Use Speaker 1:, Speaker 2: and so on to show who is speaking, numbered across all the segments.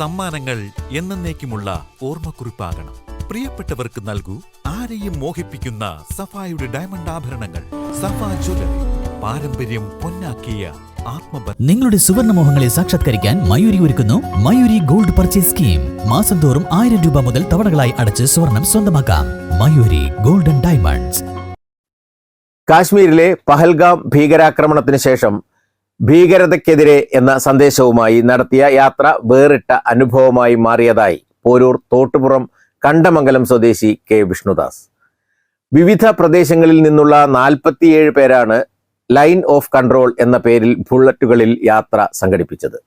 Speaker 1: സമ്മാനങ്ങൾ എന്നേക്കുമുള്ള ഓർമ്മക്കുറിപ്പാകണം. പ്രിയപ്പെട്ടവർക്ക് നൽകൂ ആരെയും മോഹിപ്പിക്കുന്ന സഫായുടെ ഡയമണ്ട് ആഭരണങ്ങൾ. സഫാ ജ്വല്ലറി പാരമ്പര്യം പൊന്നാക്കിയ ആത്മബന്ധം
Speaker 2: നിങ്ങളുടെ സുവർണ മോഹങ്ങളെ സാക്ഷാത്കരിക്കാൻ മയൂരി ഒരുക്കുന്നു മയൂരി ഗോൾഡ് പർച്ചേസ് സ്കീം. മാസം തോറും ആയിരം രൂപ മുതൽ തവണകളായി അടച്ച് സ്വർണം സ്വന്തമാക്കാം. Mayuri golden diamonds.
Speaker 3: കാശ്മീരിലെ പഹൽഗാം ഭീകരാക്രമണത്തിന് ശേഷം ഭീകരതയ്ക്കെതിരെ എന്ന സന്ദേശവുമായി നടത്തിയ യാത്ര വേറിട്ട അനുഭവമായി മാറിയതായി പോരൂർ തോട്ടുപുറം കണ്ടമംഗലം സ്വദേശി കെ വിഷ്ണുദാസ്. വിവിധ പ്രദേശങ്ങളിൽ നിന്നുള്ള നാൽപ്പത്തിയേഴ് പേരാണ് ലൈൻ ഓഫ് കൺട്രോൾ എന്ന പേരിൽ ബുള്ളറ്റുകളിൽ യാത്ര സംഘടിപ്പിച്ചത്.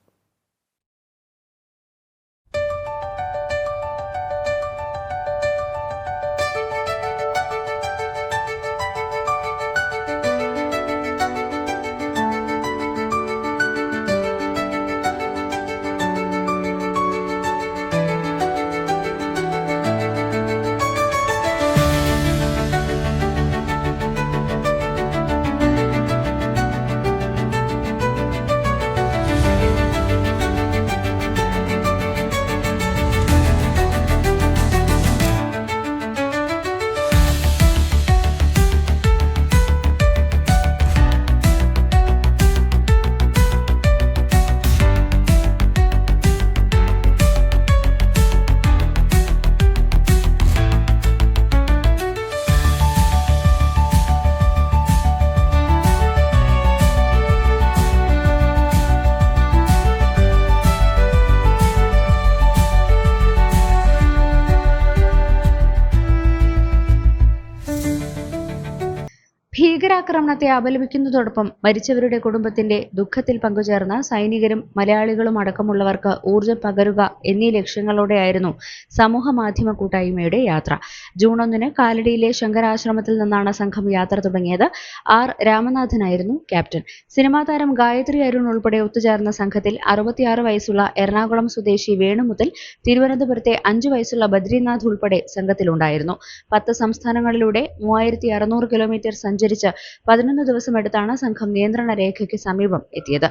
Speaker 4: ഭീകരാക്രമണത്തെ അപലപിക്കുന്നതോടൊപ്പം മരിച്ചവരുടെ കുടുംബത്തിന്റെ ദുഃഖത്തിൽ പങ്കുചേർന്ന സൈനികരും മലയാളികളും അടക്കമുള്ളവർക്ക് ഊർജം പകരുക എന്നീ ലക്ഷ്യങ്ങളോടെയായിരുന്നു സമൂഹ മാധ്യമ കൂട്ടായ്മയുടെ യാത്ര. ജൂൺ ഒന്നിന് കാലടിയിലെ ശങ്കരാശ്രമത്തിൽ നിന്നാണ് സംഘം യാത്ര തുടങ്ങിയത്. ആർ. രാമനാഥനായിരുന്നു ക്യാപ്റ്റൻ. സിനിമാ താരം ഗായത്രി അരുൺ ഉൾപ്പെടെ ഒത്തുചേർന്ന സംഘത്തിൽ അറുപത്തിയാറ് വയസ്സുള്ള എറണാകുളം സ്വദേശി വേണു മുതൽ തിരുവനന്തപുരത്തെ അഞ്ചു വയസ്സുള്ള ബദ്രിനാഥ് ഉൾപ്പെടെ സംഘത്തിലുണ്ടായിരുന്നു. പത്ത് സംസ്ഥാനങ്ങളിലൂടെ മൂവായിരത്തി കിലോമീറ്റർ സഞ്ചരിച്ച് പതിനൊന്ന് ദിവസമെടുത്താണ് സംഘം നിയന്ത്രണ രേഖയ്ക്ക് സമീപം എത്തിയത്.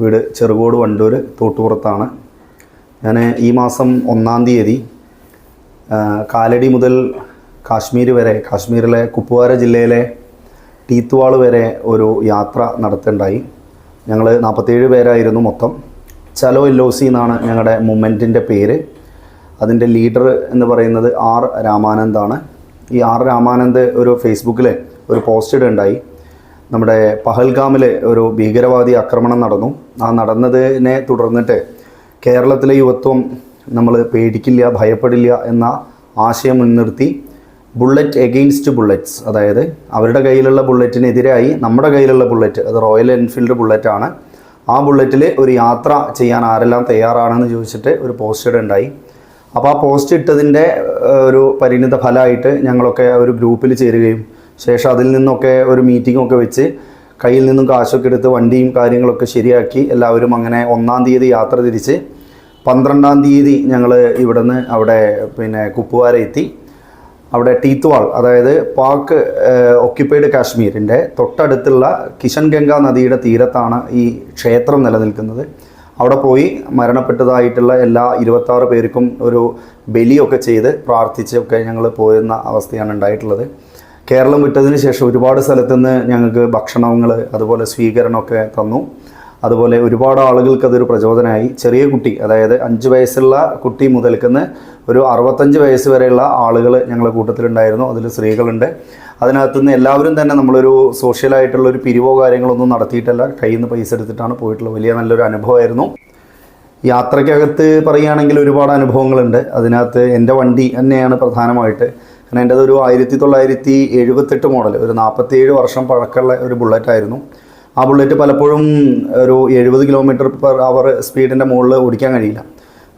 Speaker 5: വീട് ചെറുകോട് വണ്ടൂർ തോട്ടുപുറത്താണ്. ഞാൻ ഈ മാസം ഒന്നാം തീയതി കാലടി മുതൽ കാശ്മീർ വരെ കാശ്മീരിലെ കുപ്വാര ജില്ലയിലെ ടീത്തുവാൾ വരെ ഒരു യാത്ര നടത്തേണ്ടായി. ഞങ്ങൾ നാൽപ്പത്തേഴ് പേരായിരുന്നു മൊത്തം. ചലോ എല്ലോസി എന്നാണ് ഞങ്ങളുടെ മൂമെന്റിന്റെ പേര്. അതിന്റെ ലീഡർ എന്ന് പറയുന്നത് ആർ രാമാനന്ദാണ്. ഈ ആർ രാമാനന്ദ് ഒരു ഫേസ്ബുക്കിൽ ഒരു പോസ്റ്റ് ഇടുണ്ടായി നമ്മുടെ പഹൽഗാമിൽ ഒരു ഭീകരവാദി ആക്രമണം നടന്നു. ആ നടന്നതിനെ തുടർന്നിട്ട് കേരളത്തിലെ യുവത്വം നമ്മൾ പേടിക്കില്ല ഭയപ്പെടില്ല എന്ന ആശയം മുൻനിർത്തി ബുള്ളറ്റ് എഗെയിൻസ്റ്റ് ബുള്ളറ്റ്സ് അതായത് അവരുടെ കയ്യിലുള്ള ബുള്ളറ്റിനെതിരായി നമ്മുടെ കയ്യിലുള്ള ബുള്ളറ്റ് അത് റോയൽ എൻഫീൽഡ് ബുള്ളറ്റാണ് ആ ബുള്ളറ്റിൽ ഒരു യാത്ര ചെയ്യാൻ ആരെല്ലാം തയ്യാറാണെന്ന് ചോദിച്ചിട്ട് ഒരു പോസ്റ്റ് ഉണ്ടായി. അപ്പോൾ ആ പോസ്റ്റ് ഇട്ടതിന്റെ ഒരു പരിണിത ഫലമായിട്ട് ഞങ്ങളൊക്കെ ഒരു ഗ്രൂപ്പിൽ ചേരുകയും ശേഷം അതിൽ നിന്നൊക്കെ ഒരു മീറ്റിംഗ് ഒക്കെ വെച്ച് കയ്യിൽ നിന്നും കാശൊക്കെ എടുത്ത് വണ്ടിയും കാര്യങ്ങളൊക്കെ ശരിയാക്കി എല്ലാവരും അങ്ങനെ ഒന്നാം തീയതി യാത്ര തിരിച്ച് പന്ത്രണ്ടാം തീയതി ഞങ്ങൾ ഇവിടുന്ന് അവിടെ പിന്നെ കുപ്പുവാര എത്തി. അവിടെ ടീത്വാൾ അതായത് പാക്ക് ഒക്യുപ്പൈഡ് കാശ്മീരിന്റെ തൊട്ടടുത്തുള്ള കിഷൻ ഗംഗ നദിയുടെ തീരത്താണ് ഈ ക്ഷേത്രം നിലനിൽക്കുന്നത്. അവിടെ പോയി മരണപ്പെട്ടതായിട്ടുള്ള എല്ലാ ഇരുപത്താറ് പേർക്കും ഒരു ബലിയൊക്കെ ചെയ്ത് പ്രാർത്ഥിച്ചൊക്കെ ഞങ്ങൾ പോരുന്ന അവസ്ഥയാണ് ഉണ്ടായിട്ടുള്ളത്. കേരളം വിട്ടതിന് ശേഷം ഒരുപാട് സ്ഥലത്തുനിന്ന് ഞങ്ങൾക്ക് ഭക്ഷണങ്ങൾ അതുപോലെ സ്വീകരണമൊക്കെ തന്നു. അതുപോലെ ഒരുപാട് ആളുകൾക്ക് അതൊരു പ്രചോദനമായി. ചെറിയ കുട്ടി അതായത് അഞ്ച് വയസ്സുള്ള കുട്ടി മുതൽക്കുന്ന് ഒരു അറുപത്തഞ്ച് വയസ്സ് വരെയുള്ള ആളുകൾ ഞങ്ങളുടെ കൂട്ടത്തിലുണ്ടായിരുന്നു. അതിൽ സ്ത്രീകളുണ്ട്. അതിനകത്തു നിന്ന് എല്ലാവരും തന്നെ നമ്മളൊരു സോഷ്യലായിട്ടുള്ള ഒരു പിരിവോ കാര്യങ്ങളൊന്നും നടത്തിയിട്ടല്ല. കയ്യിൽ നിന്ന് പൈസ എടുത്തിട്ടാണ് പോയിട്ടുള്ളത്. വലിയ നല്ലൊരു അനുഭവമായിരുന്നു. യാത്രയ്ക്കകത്ത് പറയുകയാണെങ്കിൽ ഒരുപാട് അനുഭവങ്ങളുണ്ട്. അതിനകത്ത് എന്റെ വണ്ടി തന്നെയാണ് പ്രധാനമായിട്ട്. കാരണം എന്റെ ഒരു ആയിരത്തി തൊള്ളായിരത്തി എഴുപത്തെട്ട് മോഡൽ ഒരു നാൽപ്പത്തിയേഴ് വർഷം പഴക്കമുള്ള ഒരു ബുള്ളറ്റ് ആയിരുന്നു. ആ ബുള്ളറ്റ് പലപ്പോഴും ഒരു എഴുപത് കിലോമീറ്റർ പെർ അവർ സ്പീഡിന്റെ മുകളിൽ ഓടിക്കാൻ കഴിയില്ല.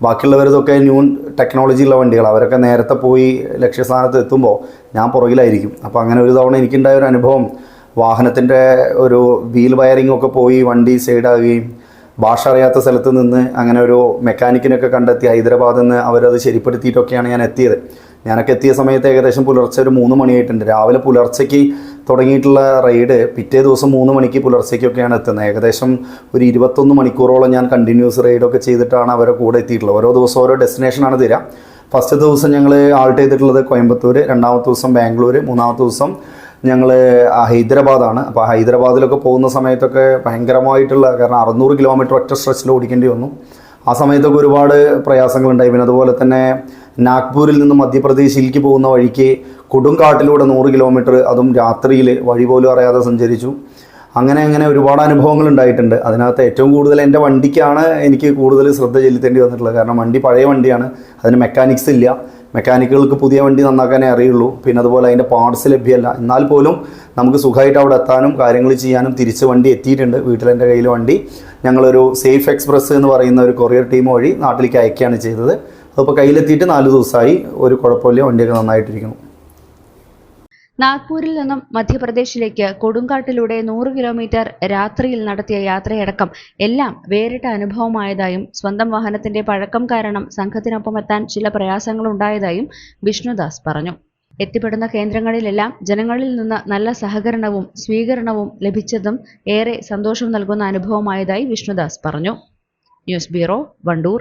Speaker 5: ബാക്കിയുള്ളവരതൊക്കെ ന്യൂ ടെക്നോളജി ഉള്ള വണ്ടികൾ അവരൊക്കെ നേരത്തെ പോയി ലക്ഷ്യസ്ഥാനത്ത് എത്തുമ്പോൾ ഞാൻ പുറകിലായിരിക്കും. അപ്പോൾ അങ്ങനെ ഒരു തവണ എനിക്കുണ്ടായ ഒരു അനുഭവം വാഹനത്തിന്റെ ഒരു വീൽ വയറിംഗ് ഒക്കെ പോയി വണ്ടി സൈഡാകുകയും ഭാഷ അറിയാത്ത സ്ഥലത്ത് നിന്ന് അങ്ങനെ ഒരു മെക്കാനിക്കിനൊക്കെ കണ്ടെത്തി ഹൈദരാബാദിൽ നിന്ന് അവരത് ശരിപ്പെടുത്തിയിട്ടൊക്കെയാണ് ഞാൻ എത്തിയത്. ഞാനൊക്കെ എത്തിയ സമയത്ത് ഏകദേശം പുലർച്ചെ ഒരു മൂന്ന് മണിയായിട്ടുണ്ട്. രാവിലെ പുലർച്ചയ്ക്ക് തുടങ്ങിയിട്ടുള്ള റൈഡ് പിറ്റേ ദിവസം മൂന്ന് മണിക്ക് പുലർച്ചയ്ക്കൊക്കെയാണ് എത്തുന്നത്. ഏകദേശം ഒരു ഇരുപത്തൊന്ന് മണിക്കൂറോളം ഞാൻ കണ്ടിന്യൂസ് റൈഡൊക്കെ ചെയ്തിട്ടാണ് അവരെ കൂടെ എത്തിയിട്ടുള്ളത്. ഓരോ ദിവസം ഓരോ ഡെസ്റ്റിനേഷനാണ് തരിക ഫസ്റ്റ് ദിവസം ഞങ്ങൾ ആൾട്ട് ചെയ്തിട്ടുള്ളത് കോയമ്പത്തൂർ രണ്ടാമത്തെ ദിവസം ബാംഗ്ലൂർ മൂന്നാമത്തെ ദിവസം ഞങ്ങൾ ഹൈദരാബാദാണ്. അപ്പോൾ ഹൈദരാബാദിലൊക്കെ പോകുന്ന സമയത്തൊക്കെ ഭയങ്കരമായിട്ടുള്ള കാരണം അറുന്നൂറ് കിലോമീറ്റർ ഒറ്റ സ്ട്രെച്ചിൽ ഓടിക്കേണ്ടി വന്നു. ആ സമയത്തൊക്കെ ഒരുപാട് പ്രയാസങ്ങളുണ്ടായി. പിന്നെ അതുപോലെ തന്നെ നാഗ്പൂരിൽ നിന്ന് മധ്യപ്രദേശിലേക്ക് പോകുന്ന വഴിക്ക് കൊടുങ്കാട്ടിലൂടെ നൂറ് കിലോമീറ്റർ അതും രാത്രിയിൽ വഴി പോലും അറിയാതെ സഞ്ചരിച്ചു. അങ്ങനെ അങ്ങനെ ഒരുപാട് അനുഭവങ്ങൾ ഉണ്ടായിട്ടുണ്ട്. അതിനകത്ത് ഏറ്റവും കൂടുതൽ എന്റെ വണ്ടിക്കാണ് എനിക്ക് കൂടുതൽ ശ്രദ്ധ ചെലുത്തേണ്ടി വന്നിട്ടുള്ളത്. കാരണം വണ്ടി പഴയ വണ്ടിയാണ്. അതിന് മെക്കാനിക്സ് ഇല്ല. മെക്കാനിക്കുകൾക്ക് പുതിയ വണ്ടി നന്നാക്കാനേ അറിയുള്ളൂ. പിന്നെ അതുപോലെ അതിന്റെ പാർട്സ് ലഭ്യമല്ല. എന്നാൽ പോലും നമുക്ക് സുഖമായിട്ട് അവിടെ എത്താനും കാര്യങ്ങൾ ചെയ്യാനും തിരിച്ച് വണ്ടി എത്തിയിട്ടുണ്ട്. വീട്ടിൽ എന്റെ കയ്യിൽ വണ്ടി. ഞങ്ങളൊരു സേഫ് എക്സ്പ്രസ് എന്ന് പറയുന്ന ഒരു കൊറിയർ ടീം വഴി നാട്ടിലേക്ക് അയക്കുകയാണ് ചെയ്തത്. അതിപ്പോൾ കയ്യിലെത്തിയിട്ട് നാല് ദിവസമായി. ഒരു കുഴപ്പമില്ല. വണ്ടിയൊക്കെ നന്നായിട്ടിരിക്കുന്നു.
Speaker 4: നാഗ്പൂരിൽ നിന്നും മധ്യപ്രദേശിലേക്ക് കൊടുങ്കാട്ടിലൂടെ നൂറ് കിലോമീറ്റർ രാത്രിയിൽ നടത്തിയ യാത്രയടക്കം എല്ലാം വേറിട്ട അനുഭവമായതായും സ്വന്തം വാഹനത്തിന്റെ പഴക്കം കാരണം സംഘത്തിനൊപ്പം എത്താൻ ചില പ്രയാസങ്ങളുണ്ടായതായും വിഷ്ണുദാസ് പറഞ്ഞു. എത്തിപ്പെടുന്ന കേന്ദ്രങ്ങളിലെല്ലാം ജനങ്ങളിൽ നിന്ന് നല്ല സഹകരണവും സ്വീകരണവും ലഭിച്ചതും ഏറെ സന്തോഷം നൽകുന്ന അനുഭവമായതായി വിഷ്ണുദാസ് പറഞ്ഞു. News bureau Vandoor.